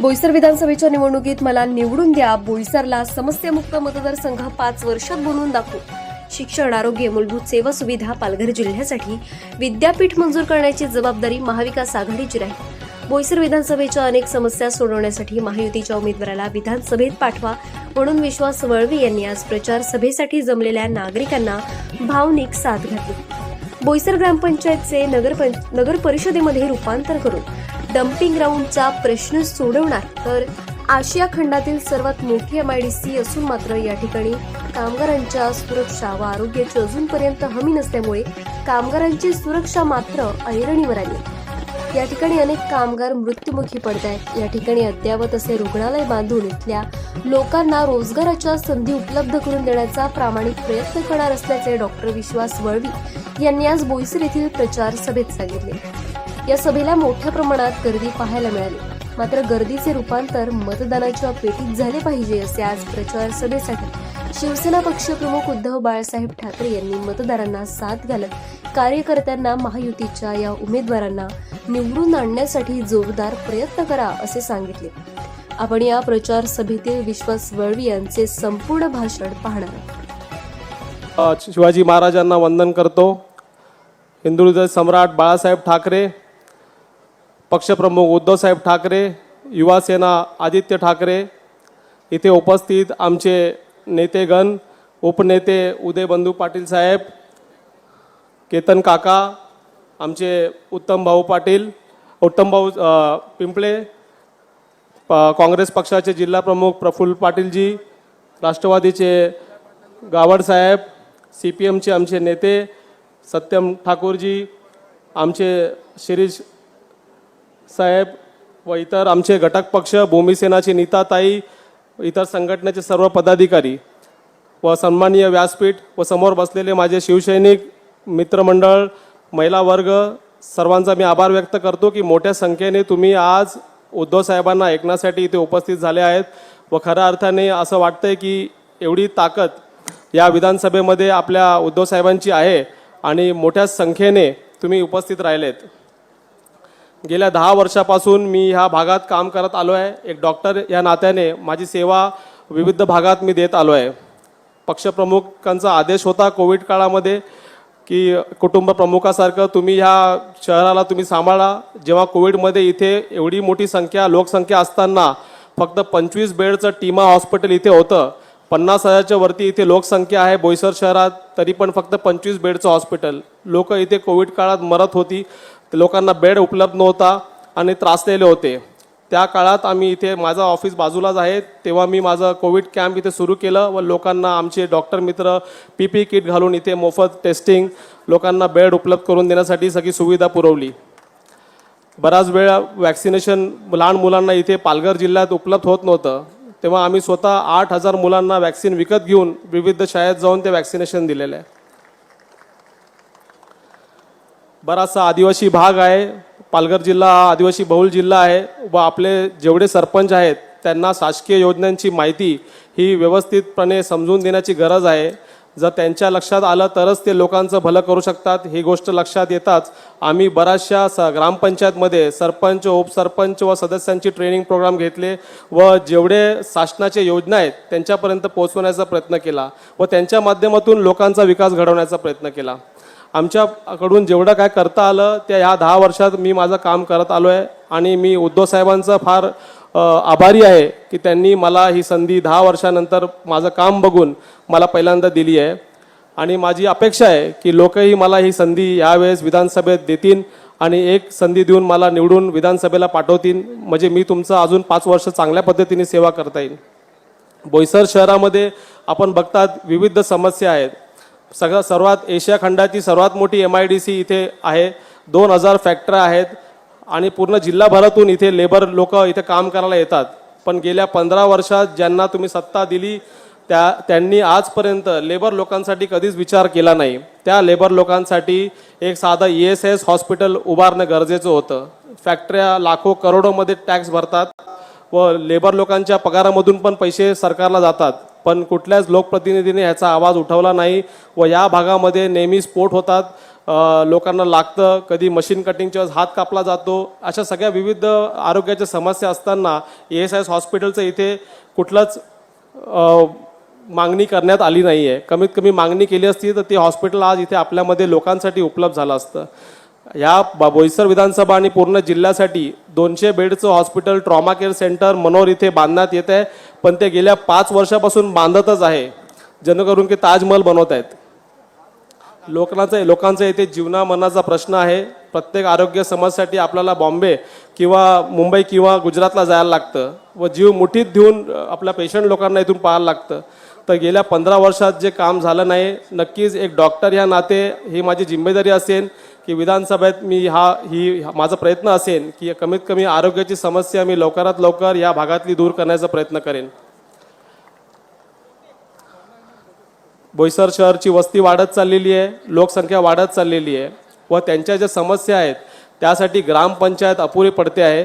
बोईसर विधानसभेच्या निवडणुकीत मला निवडून द्या. बोईसरला समस्यामुक्त मतदारसंघ पाच वर्षात बनवून दाखवू. शिक्षण आरोग्य मूलभूत सेवा सुविधा पालघर जिल्ह्यासाठी विद्यापीठ मंजूर करण्याची जबाबदारी महाविकास आघाडीची राहील. बोईसर विधानसभेच्या अनेक समस्या सोडवण्यासाठी महायुतीच्या उमेदवाराला विधानसभेत पाठवा म्हणून विश्वास वळवी यांनी आज प्रचार सभेसाठी जमलेल्या नागरिकांना भावनिक साथ घातली. बोईसर ग्रामपंचायतचे नगर नगर परिषदेमध्ये रूपांतर करून डम्पिंग ग्राउंडचा प्रश्न सोडवणार तर आशिया खंडातील सर्वात मोठी एम आयडी सी असून मात्र या ठिकाणी कामगारांच्या सुरक्षा व आरोग्याची अजूनपर्यंत हमी नसल्यामुळे कामगारांची सुरक्षा मात्र ऐरणीवर आली. या ठिकाणी अनेक कामगार मृत्युमुखी पडत आहेत या ठिकाणी अद्यावत असे रुग्णालय बांधून इथल्या लोकांना रोजगाराच्या संधी उपलब्ध करून देण्याचा प्रामाणिक प्रयत्न करणार असल्याचे डॉक्टर विश्वास वळवी यांनी आज बोईसर येथील प्रचार सभेत सांगितले. या सभेला मोठ्या प्रमाणात गर्दी पाहायला मिळाली. मात्र गर्दीचे रूपांतर मतदानाच्या पेटीत झाले पाहिजे असे आज प्रचार सभेसाठी शिवसेना पक्षप्रमुख उद्धव बाळासाहेब ठाकरे यांनी मतदारांना साथ घालत कार्यकर्त्यांना महायुतीच्या या उमेदवारांना निवडून आणण्यासाठी जोरदार प्रयत्न करा असे सांगितले. आपण या प्रचार सभेतील विश्वास वळवी यांचे संपूर्ण भाषण पाहणार शिवाजी महाराजांना वंदन करतो. हिंदू सम्राट बाळासाहेब ठाकरे पक्षप्रमुख उद्धवसाहेब ठाकरे युवासेना आदित्य ठाकरे इथे उपस्थित आमचे नेतेगण उपनेते उदयबंधू पाटील साहेब केतन काका आमचे उत्तम भाऊ पाटील उत्तम भाऊ पिंपळे काँग्रेस पक्षाचे जिल्हाप्रमुख प्रफुल्ल पाटीलजी राष्ट्रवादीचे गावडसाहेब सी पी एमचे आमचे नेते सत्यम ठाकूरजी आमचे शिरीष साहेब व इतर आमचे घटक पक्ष भूमिसेनाची नीताताई इतर संघटनेचे सर्व पदाधिकारी व सन्माननीय व्यासपीठ व समोर बसलेले माझे शिवसैनिक मित्रमंडळ महिला वर्ग सर्वांचा मी आभार व्यक्त करतो की मोठ्या संख्येने तुम्ही आज उद्धव साहेबांना ऐकण्यासाठी इथे उपस्थित झाले आहेत व खऱ्या अर्थाने असं वाटतंय की एवढी ताकद या विधानसभेमध्ये आपल्या उद्धव साहेबांची आहे आणि मोठ्या संख्येने तुम्ही उपस्थित राहिलेत. गेल्या दहा वर्षापासून मी ह्या भागात काम करत आलो आहे. एक डॉक्टर या नात्याने माझी सेवा विविध भागात मी देत आलो आहे. पक्षप्रमुखांचा आदेश होता कोविड काळामध्ये की कुटुंब प्रमुखासारखं तुम्ही ह्या शहराला तुम्ही सांभाळा. जेव्हा कोविडमध्ये इथे एवढी मोठी संख्या लोकसंख्या असताना फक्त पंचवीस बेडचं टीमा हॉस्पिटल इथे होतं. पन्नास हजारच्या वरती इथे लोकसंख्या आहे बोईसर शहरात तरी पण फक्त पंचवीस बेडचं हॉस्पिटल. लोक इथे कोविड काळात मरत होती. लोकांना बेड उपलब्ध नव्हता आणि त्रासलेले होते. त्या काळात आम्ही इथे माझं ऑफिस बाजूलाच आहे. तेव्हा मी माझं कोविड कॅम्प इथे सुरू केलं व लोकांना आमचे डॉक्टर मित्र पी पी किट घालून इथे मोफत टेस्टिंग लोकांना बेड उपलब्ध करून देण्यासाठी सगळी सुविधा पुरवली. बराच वेळ वॅक्सिनेशन लहान मुलांना इथे पालघर जिल्ह्यात उपलब्ध होत नव्हतं. तेव्हा आम्ही स्वतः आठ हजार मुलांना वॅक्सिन विकत घेऊन विविध शाळेत जाऊन ते वॅक्सिनेशन दिलेलं. आहे बराचसा आदिवासी भाग आहे. पालघर जिल्हा हा आदिवासी बहुल जिल्हा आहे व आपले जेवढे सरपंच आहेत त्यांना शासकीय योजनांची माहिती ही व्यवस्थितपणे समजून देण्याची गरज आहे. जर त्यांच्या लक्षात आलं तरच ते लोकांचं भलं करू शकतात. ही गोष्ट लक्षात येताच आम्ही बऱ्याचशा स ग्रामपंचायतमध्ये सरपंच उपसरपंच व सदस्यांची ट्रेनिंग प्रोग्राम घेतले व जेवढे शासनाचे योजना आहेत त्यांच्यापर्यंत पोहोचवण्याचा प्रयत्न केला व त्यांच्या माध्यमातून लोकांचा विकास घडवण्याचा प्रयत्न केला. आमच्याकडून जेवढं काय करता आलं त्या ह्या दहा वर्षात मी माझं काम करत आलो आहे आणि मी उद्धव साहेबांचं फार आभारी आहे की त्यांनी मला ही संधी दहा वर्षानंतर माझं काम बघून मला पहिल्यांदा दिली आहे. आणि माझी अपेक्षा आहे की लोकही मला ही संधी यावेळेस विधानसभेत देतील आणि एक संधी देऊन मला निवडून विधानसभेला पाठवतील. म्हणजे मी तुमचं अजून पाच वर्ष चांगल्या पद्धतीने सेवा करता येईल. बोईसर शहरामध्ये आपण बघतात विविध समस्या आहेत. सगळं सर्वात एशिया खंडाची सर्वात मोठी एम आय डी सी इथे आहे. दोन हजार फॅक्टऱ्या आहेत आणि पूर्ण जिल्हाभरातून इथे लेबर लोक इथे काम करायला येतात. पण गेल्या पंधरा वर्षात ज्यांना तुम्ही सत्ता दिली त्या त्यांनी आजपर्यंत लेबर लोकांसाठी कधीच विचार केला नाही. त्या लेबर लोकांसाठी एक साधं ई एस एस हॉस्पिटल उभारणं गरजेचं होतं. फॅक्टऱ्या लाखो करोडोमध्ये टॅक्स भरतात व लेबर लोकांच्या पगारामधून पण पैसे सरकारला जातात. पण कुठल्याच लोकप्रतिनिधीने ह्याचा आवाज उठवला नाही व या भागामध्ये नेहमी स्फोट होतात. लोकांना लागतं कधी मशीन कटिंगच्या वेळेस हात कापला जातो. अशा सगळ्या विविध आरोग्याच्या समस्या असताना ए एस एस हॉस्पिटलचं इथे कुठलंच मागणी करण्यात आली नाही आहे कमीत कमी मागणी केली असती तर ते हॉस्पिटल आज इथे आपल्यामध्ये लोकांसाठी उपलब्ध झालं असतं. या बोईसर विधानसभा आणि पूर्ण जिल्ह्यासाठी दोनशे बेडचं hospital trauma care centre Manor इथे बांधण्यात येत आहे. पण ते गेल्या पाच वर्षापासून बांधतच आहे. जेणेकरून की ताजमहल बनवत आहेत. लोकांचा लोकांचा इथे जीवना मनाचा प्रश्न आहे. प्रत्येक आरोग्य समस्येसाठी आपल्याला बॉम्बे किंवा मुंबई किंवा गुजरातला जायला लागतं व जीव मुठीत देऊन आपल्या पेशंट लोकांना इथून पाहायला लागतं. तर गेल्या पंधरा वर्षात जे काम झालं नाही नक्कीच एक डॉक्टर या नाते ही माझी जिम्मेदारी असेल की विधानसभेत मी हा ही माझा प्रयत्न असेल की कमीत कमी आरोग्याची समस्या मी लवकरात लवकर या भागातली दूर करण्याचा प्रयत्न करेन. बोईसर शहरची वस्ती वाढत चाललेली आहे लोकसंख्या वाढत चाललेली आहे व त्यांच्या ज्या समस्या आहेत त्यासाठी ग्रामपंचायत अपुरी पडते आहे.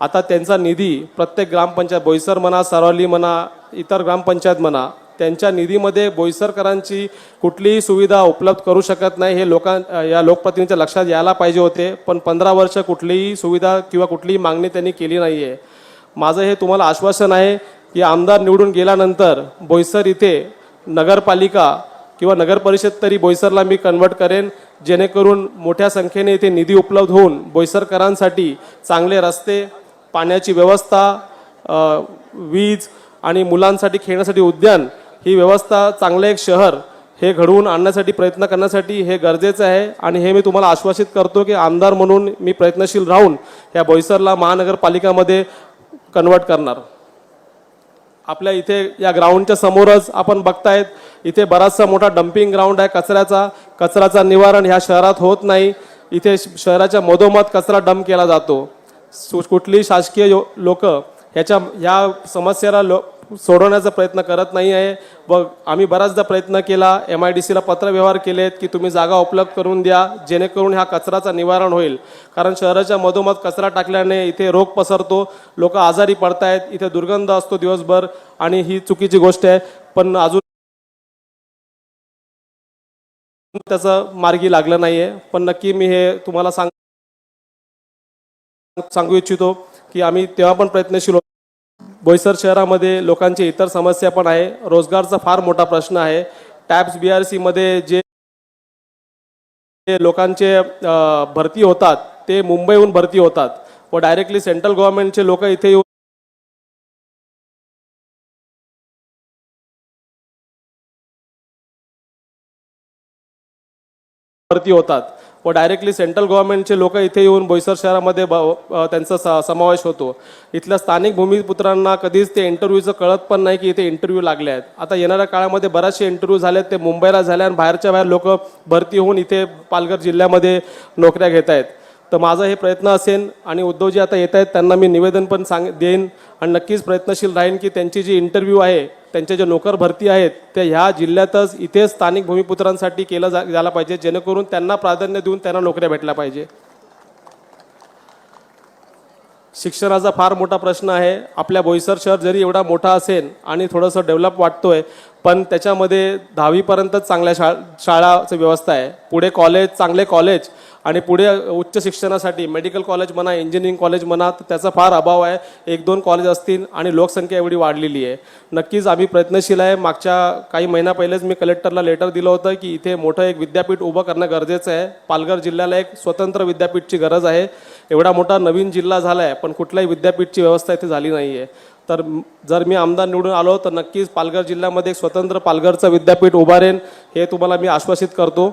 आता त्यांचा निधी प्रत्येक ग्रामपंचायत बोईसर म्हणा सरवली म्हणा इतर ग्रामपंचायत म्हणा त्यांच्या निधीमध्ये बोईसरकरांची कुठलीही सुविधा उपलब्ध करू शकत नाही. हे लोकां या लोकप्रतिनिधीच्या लक्षात यायला पाहिजे होते. पण पंधरा वर्ष कुठलीही सुविधा किंवा कुठलीही मागणी त्यांनी केली नाही आहे माझं हे तुम्हाला आश्वासन आहे की आमदार निवडून गेल्यानंतर बोईसर इथे नगरपालिका किंवा नगरपरिषद तरी बोईसरला मी कन्वर्ट करेन. जेणेकरून मोठ्या संख्येने इथे निधी उपलब्ध होऊन बोईसरकरांसाठी चांगले रस्ते पाण्याची व्यवस्था वीज आणि मुलांसाठी खेळण्यासाठी उद्यान ही व्यवस्था चांगलं एक शहर हे घडवून आणण्यासाठी प्रयत्न करण्यासाठी हे गरजेचं आहे. आणि हे मी तुम्हाला आश्वासित करतो की आमदार म्हणून मी प्रयत्नशील राहून या बोईसरला महानगरपालिकामध्ये कन्वर्ट करणार. आपल्या इथे या ग्राउंडच्या समोरच आपण बघतायत इथे बराचसा मोठा डम्पिंग ग्राउंड आहे कचऱ्याचा. कचऱ्याचा निवारण ह्या शहरात होत नाही. इथे श- शहराच्या मधोमध कचरा डंप केला जातो. सु- कुठलीही शासकीय लोक ह्याच्या ह्या समस्येला लो सोडवण्याचा प्रयत्न करत नाही आहे. व आम्ही बराचदा प्रयत्न केला एम आय डी सीला पत्रव्यवहार केलेत की तुम्ही जागा उपलब्ध करून द्या जेणेकरून ह्या कचऱ्याचा निवारण होईल. कारण शहराच्या मधोमध कचरा टाकल्याने इथे रोग पसरतो लोक आजारी पडतायत इथे दुर्गंध असतो दिवसभर आणि ही चुकीची गोष्ट आहे. पण अजून त्याचं मार्गी लागलं नाही आहे पण नक्की मी हे तुम्हाला सांग सांगू इच्छितो की आम्ही तेव्हा पण प्रयत्नशील होतो. बोईसर शहरामध्ये लोकांची इतर समस्या पण आहे. रोजगारचा फार मोठा प्रश्न आहे. टॅब्स बी आरमध्ये जे लोकांचे भरती होतात ते मुंबईहून भरती होतात व डायरेक्टली सेंट्रल गव्हर्नमेंटचे लोक इथे येऊन भरती होतात. व डायरेक्टली सेंट्रल गव्हर्नमेंटचे लोक इथे येऊन बोईसर शहरामध्ये ब- त्यांचा स- समावेश होतो. इथल्या स्थानिक भूमिपुत्रांना कधीच ते इंटरव्ह्यूचं कळत पण नाही की इथे इंटरव्ह्यू लागले आहेत. आता येणाऱ्या काळामध्ये बरेचसे इंटरव्ह्यू झालेत ते मुंबईला झाले आणि बाहेरच्या बाहेर लोक भरती होऊन इथे पालघर जिल्ह्यामध्ये नोकऱ्या घेत आहेत तर माझा हे प्रयत्न असेल आणि उद्धवजी आता येत आहेत त्यांना मी निवेदन पण सांग देईन. आणि नक्कीच प्रयत्नशील राहीन की त्यांची जी इंटरव्ह्यू आहे त्यांच्या जे नोकर भरती आहेत त्या ह्या जिल्ह्यातच इथे स्थानिक भूमिपुत्रांसाठी केलं जा झाला पाहिजे जेणेकरून त्यांना प्राधान्य देऊन त्यांना नोकऱ्या भेटल्या पाहिजे. शिक्षणाचा फार मोठा प्रश्न आहे. आपल्या बोईसर शहर जरी एवढा मोठा असेल आणि थोडंसं डेव्हलप वाटतोय पण त्याच्यामध्ये दहावीपर्यंतच चांगल्या शा शाळाची व्यवस्था आहे. पुढे कॉलेज चांगले कॉलेज आणि पुढे उच्च शिक्षणासाठी मेडिकल कॉलेज म्हणा इंजिनिअरिंग कॉलेज म्हणा तर त्याचा फार अभाव आहे. एक दोन कॉलेज असतील आणि लोकसंख्या एवढी वाढलेली आहे. नक्कीच आम्ही प्रयत्नशील आहे. मागच्या काही महिना पहिलेच मी कलेक्टरला लेटर दिलं होतं की इथे मोठं एक विद्यापीठ उभं करणं गरजेचं आहे. पालघर जिल्ह्याला एक स्वतंत्र विद्यापीठची गरज आहे. एवढा मोठा नवीन जिल्हा झाला आहे पण कुठल्याही विद्यापीठची व्यवस्था इथे झाली नाही आहे तर जर मी आमदार निवडून आलो तर नक्कीच पालघर जिल्ह्यामध्ये एक स्वतंत्र पालघरचं विद्यापीठ उभारेन हे तुम्हाला मी आश्वासित करतो.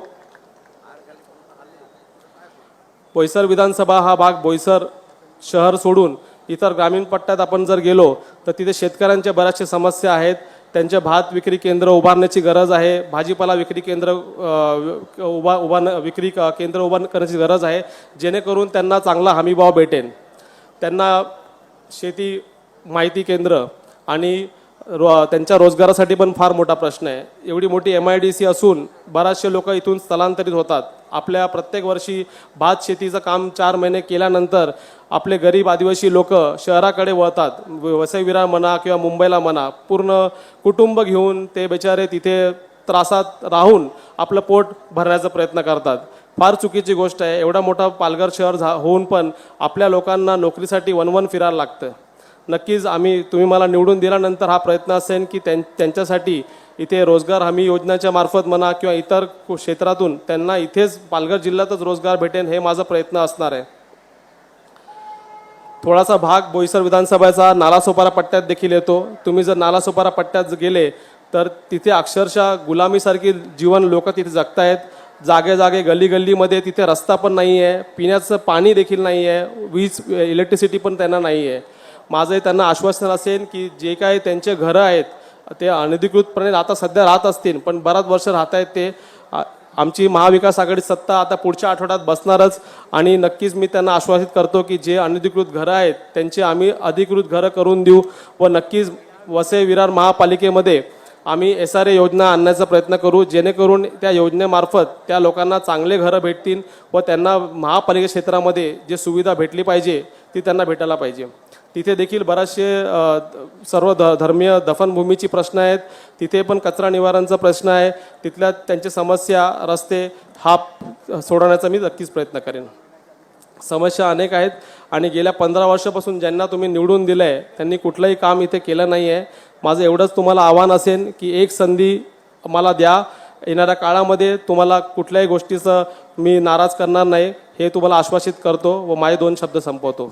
बोईसर विधानसभा हा भाग बोईसर शहर सोडून इतर ग्रामीण पट्ट्यात आपण जर गेलो तर तिथे शेतकऱ्यांच्या बऱ्याचशा समस्या आहेत. त्यांच्या भात विक्री केंद्र उभारण्याची गरज आहे भाजीपाला विक्री केंद्र उभा उभा विक्री क- केंद्र उभार करण्याची गरज आहे जेणेकरून त्यांना चांगला हमीभाव भेटेल त्यांना शेती माहिती केंद्र आणि रो त्यांच्या रोजगारासाठी पण फार मोठा प्रश्न आहे. एवढी मोठी एम आय डी सी असून बराचसे लोक इथून स्थलांतरित होतात. आपल्या प्रत्येक वर्षी भात शेतीचं काम चार महिने केल्यानंतर आपले गरीब आदिवासी लोक शहराकडे वळतात. वसईविरा म्हणा किंवा मुंबईला म्हणा पूर्ण कुटुंब घेऊन ते बेचारे तिथे त्रासात राहून आपलं पोट भरण्याचा प्रयत्न करतात. फार चुकीची गोष्ट आहे. एवढा मोठा पालघर शहर झा होऊन पण आपल्या लोकांना नोकरीसाठी वनवन फिरायला लागतं. नक्कीच आम्ही तुम्ही मला निवडून दिल्यानंतर हा प्रयत्न असेल की त्यां त्यांच्यासाठी इथे रोजगार हमी योजनेच्या मार्फत म्हणा किंवा इतर कु- क्षेत्रातून त्यांना इथेच पालघर जिल्ह्यातच रोजगार भेटेन हे माझा प्रयत्न असणार आहे. थोडासा भाग बोईसर विधानसभेचा नालासोपारा पट्ट्यात देखील येतो. तुम्ही जर नालासोपारा पट्ट्यात गेले तर तिथे अक्षरशः गुलामीसारखी जीवन लोक तिथे जगतायत. जागे जागे गल्ली गल्लीमध्ये तिथे रस्ता पण नाही आहे पिण्याचं पाणी देखील नाही आहे वीज इलेक्ट्रिसिटी पण त्यांना नाही आहे माझं त्यांना आश्वासन असेल की जे काय त्यांचे घरं आहेत ते अनधिकृतपणे आता सध्या राहत असतील पण बराच वर्ष राहत आहेत ते. आमची महाविकास आघाडी सत्ता आता पुढच्या आठवड्यात बसणारच आणि नक्कीच मी त्यांना आश्वासित करतो की जे अनधिकृत घरं आहेत त्यांची आम्ही अधिकृत घरं करून देऊ व नक्कीच वसे विरार महापालिकेमध्ये आम्ही एस आर ए योजना आणण्याचा प्रयत्न करू जेणेकरून त्या योजनेमार्फत त्या लोकांना चांगले घरं भेटतील व त्यांना महापालिका क्षेत्रामध्ये जे सुविधा भेटली पाहिजे ती त्यांना भेटायला पाहिजे. तिथे देखील बराचसे सर्व ध धर्मीय दफनभूमीची प्रश्न आहेत. तिथे पण कचरा निवारणचा प्रश्न आहे. तिथल्या त्यांच्या समस्या रस्ते हा सोडवण्याचा मी नक्कीच प्रयत्न करेन. समस्या अनेक आहेत आणि गेल्या पंधरा वर्षापासून ज्यांना तुम्ही निवडून दिलं आहे त्यांनी कुठलंही काम इथे केलं नाही आहे माझं एवढंच तुम्हाला आव्हान असेल की एक संधी मला द्या. येणाऱ्या काळामध्ये तुम्हाला कुठल्याही गोष्टीचं मी नाराज करणार नाही. हे तुम्हाला आश्वासित करतो व माझे दोन शब्द संपवतो.